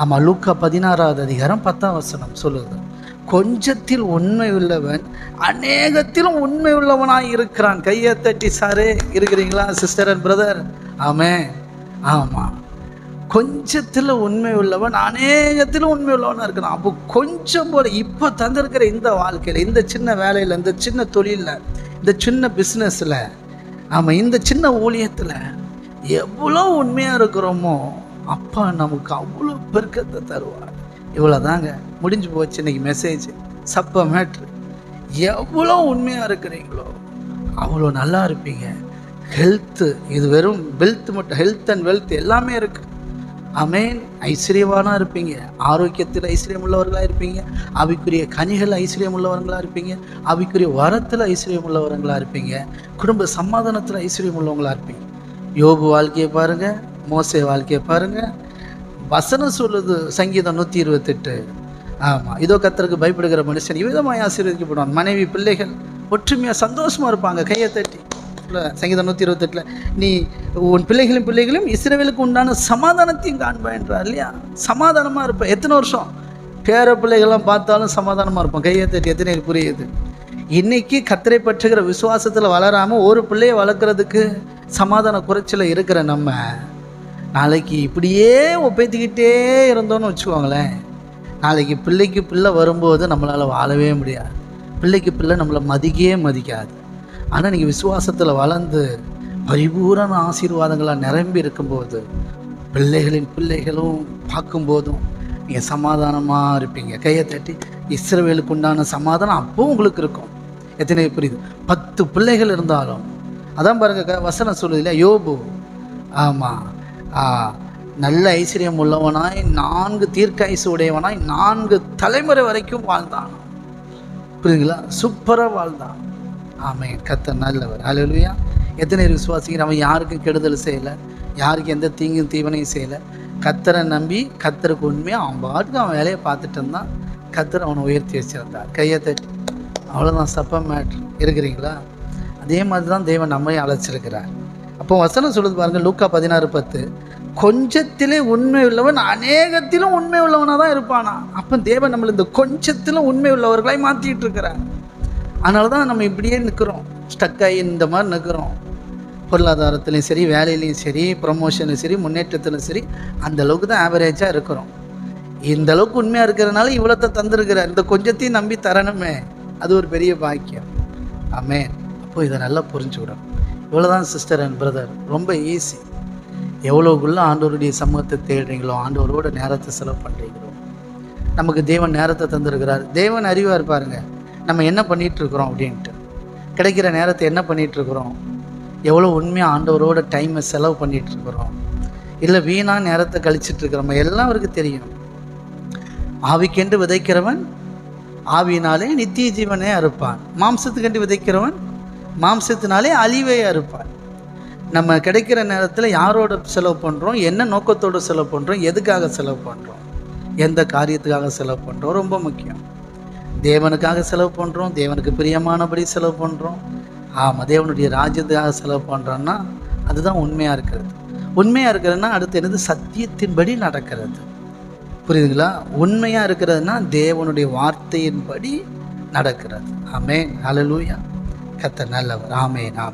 ஆமாம் லூக்கா பதினாறாவது அதிகாரம் பத்தாம் வசனம் சொல்லுது. கொஞ்சத்தில் உண்மை உள்ளவன் அநேகத்திலும் உண்மை உள்ளவனாக இருக்கிறான். கையை தட்டி சாரே இருக்கிறீங்களா சிஸ்டர் அண்ட் பிரதர் ஆமே. ஆமாம் கொஞ்சத்தில் உண்மை உள்ளவன் அநேகத்திலும் உண்மை உள்ளவனாக இருக்கிறான். அப்போ கொஞ்சம் போல இப்போ தந்திருக்கிற இந்த வாழ்க்கையில் இந்த சின்ன வேலையில் இந்த சின்ன தொழிலில் இந்த சின்ன பிஸ்னஸில் ஆமாம் இந்த சின்ன ஊழியத்தில் எவ்வளோ உண்மையாக இருக்கிறோமோ அப்பா நமக்கு அவ்வளோ பெருக்கத்தை தருவார். இவ்வளோ தாங்க முடிஞ்சு போச்சு இன்னைக்கு மெசேஜ் சப்ப மேட்ரு எவ்வளோ உண்மையாக இருக்கிறீங்களோ அவ்வளோ நல்லா இருப்பீங்க. ஹெல்த்து இது வெறும் வெல்த் மட்டும் ஹெல்த் அண்ட் வெல்த் எல்லாமே இருக்குது அமேன் ஐஸ்வர்யவானாக இருப்பீங்க. ஆரோக்கியத்தில் ஐஸ்வர்யம் உள்ளவர்களாக இருப்பீங்க. அவைக்குரிய கனிகள் ஐஸ்வர்யம் உள்ளவர்களாக இருப்பீங்க. அவைக்குரிய வரத்தில் ஐஸ்வர்யம் உள்ளவர்களாக இருப்பீங்க. குடும்ப சமாதானத்தில் ஐஸ்வர்யம் உள்ளவங்களாக இருப்பீங்க. யோபு வாழ்க்கையை பாருங்கள் மோசே வாழ்க்கையை பாருங்கள் வசனம் சொல்லுது சங்கீதம் நூற்றி இருபத்தெட்டு ஆமாம் இதோ கத்தருக்கு பயப்படுகிற மனுஷன் இவ்விதமாக ஆசீர்வதிக்கப்படுவான். மனைவி பிள்ளைகள் ஒற்றுமையாக சந்தோஷமாக இருப்பாங்க கையை தட்டி. இல்லை சங்கீதம் நூற்றி இருபத்தெட்டில் நீ உன் பிள்ளைகளும் பிள்ளைகளும் இஸ்ரேவேலுக்கு உண்டான சமாதானத்தையும் காண்பா என்றார் இல்லையா? சமாதானமாக இருப்பேன் எத்தனை வருஷம்? பேர பிள்ளைகள்லாம் பார்த்தாலும் சமாதானமாக இருப்போம் கையை தட்டி எத்தனை புரியுது? இன்னைக்கு கத்தரை பற்றுகிற விசுவாசத்தில் வளராமல் ஒரு பிள்ளையை வளர்க்குறதுக்கு சமாதான குறைச்சல இருக்கிற நம்ம நாளைக்கு இப்படியே ஒப்பேத்திக்கிட்டே இருந்தோன்னு வச்சுக்கோங்களேன். நாளைக்கு பிள்ளைக்கு பிள்ளை வரும்போது நம்மளால் வாழவே முடியாது. பிள்ளைக்கு பிள்ளை நம்மளை மதிக்கவே மதிக்காது. ஆனால் நீங்கள் விசுவாசத்தில் வளர்ந்து பரிபூரண ஆசீர்வாதங்களாக நிரம்பி இருக்கும்போது பிள்ளைகளின் பிள்ளைகளும் பார்க்கும்போதும் நீங்கள் சமாதானமாக இருப்பீங்க. கையை தட்டி இஸ்ரவேலுக்கு உண்டான சமாதானம் அப்போ உங்களுக்கு இருக்கும். எத்தனை புரியுது. பத்து பிள்ளைகள் இருந்தாலும் அதான் பாருங்க க- வசனம் சொல்லுது இல்லையா? யோபு. ஆமாம் நல்ல ஐஸ்வர்யம் உள்ளவனாய் நான்கு தீர்க்க ஐசு உடையவனாய் நான்கு தலைமுறை வரைக்கும் வாழ்ந்தான். புரியுதுங்களா? சூப்பராக வாழ்ந்தான். ஆமென். கத்த நல்லவர். அலுவலியா எத்தனை பேர் விசுவாசிக்கிற அவன் யாருக்கும் கெடுதல் செய்யலை. யாருக்கும் எந்த தீங்கும் தீவனையும் செய்யலை. கத்தரை நம்பி கத்தருக்கு உண்மையாக அவன் பாட்டுக்கு அவன் வேலையை பார்த்துட்டு இருந்தான். கத்தர் அவனை உயர்த்தி வச்சிருந்தார். கையை தட்டி. அவ்வளோதான் சப்ப மேட்ரு இருக்கிறீங்களா? அதே மாதிரி தான் தெய்வம் நம்மையும் அழைச்சிருக்கிறார். அப்போ வசனம் சொல்லுது பாருங்க லூக்கா பதினாறு பத்து. கொஞ்சத்திலே உண்மை உள்ளவன் அநேகத்திலும் உண்மை உள்ளவனாக தான் இருப்பானா? அப்போ தேவன் நம்மளை இந்த கொஞ்சத்திலும் உண்மை உள்ளவர்களாய் மாற்றிட்டு இருக்கிறார். அதனால தான் நம்ம இப்படியே நிற்கிறோம் ஸ்டக்காகி இந்த மாதிரி நிற்கிறோம் பொருளாதாரத்துலையும் சரி வேலையிலையும் சரி ப்ரமோஷன்லையும் சரி முன்னேற்றத்திலும் சரி அந்த அளவுக்கு தான் ஆவரேஜாக இருக்கிறோம். இந்த அளவுக்கு உண்மையாக இருக்கிறனால இவ்வளோத்தை தந்திருக்கிறார். இந்த கொஞ்சத்தையும் நம்பி தரணுமே. அது ஒரு பெரிய பாக்கியம். ஆமே அப்போ இதை நல்லா புரிஞ்சுக்கிடும் இவ்வளோதான் சிஸ்டர் அண்ட் பிரதர் ரொம்ப ஈஸி எவ்வளோக்குள்ளே ஆண்டவருடைய சமூகத்தை தேடுறீங்களோ ஆண்டவரோட நேரத்தை செலவு பண்ணுறீங்களோ நமக்கு தேவன் நேரத்தை தந்திருக்கிறார். தேவன் அறிவாக இருப்பாருங்க நம்ம என்ன பண்ணிகிட்ருக்குறோம் அப்படின்ட்டு. கிடைக்கிற நேரத்தை என்ன பண்ணிகிட்ருக்குறோம் எவ்வளோ உண்மையாக ஆண்டவரோட டைமை செலவு பண்ணிகிட்ருக்குறோம் இல்லை வீணாக நேரத்தை கழிச்சிட்டு எல்லாம் அவருக்கு தெரியும். ஆவிக்கென்று விதைக்கிறவன் ஆவியினாலே நித்திய ஜீவனே அறுப்பான். மாம்சத்துக்கென்று விதைக்கிறவன் மாம்சத்தினாலே அழிவே அறுப்பார் நம்ம கிடைக்கிற நேரத்தில் யாரோட செலவு பண்ணுறோம் என்ன நோக்கத்தோடு செலவு பண்ணுறோம் எதுக்காக செலவு பண்ணுறோம் எந்த காரியத்துக்காக செலவு பண்ணுறோம் ரொம்ப முக்கியம். தேவனுக்காக செலவு பண்ணுறோம் தேவனுக்கு பிரியமானபடி செலவு பண்ணுறோம் ஆமாம் தேவனுடைய ராஜ்யத்துக்காக செலவு பண்ணுறோன்னா அதுதான் உண்மையாக இருக்கிறது. உண்மையாக இருக்கிறதுனா அடுத்து என்னது? சத்தியத்தின்படி நடக்கிறது. புரியுதுங்களா? உண்மையாக இருக்கிறதுனா தேவனுடைய வார்த்தையின்படி நடக்கிறது. ஆமே அலலூயா கத்த நல்லவர். ஆமென் ஆமென்.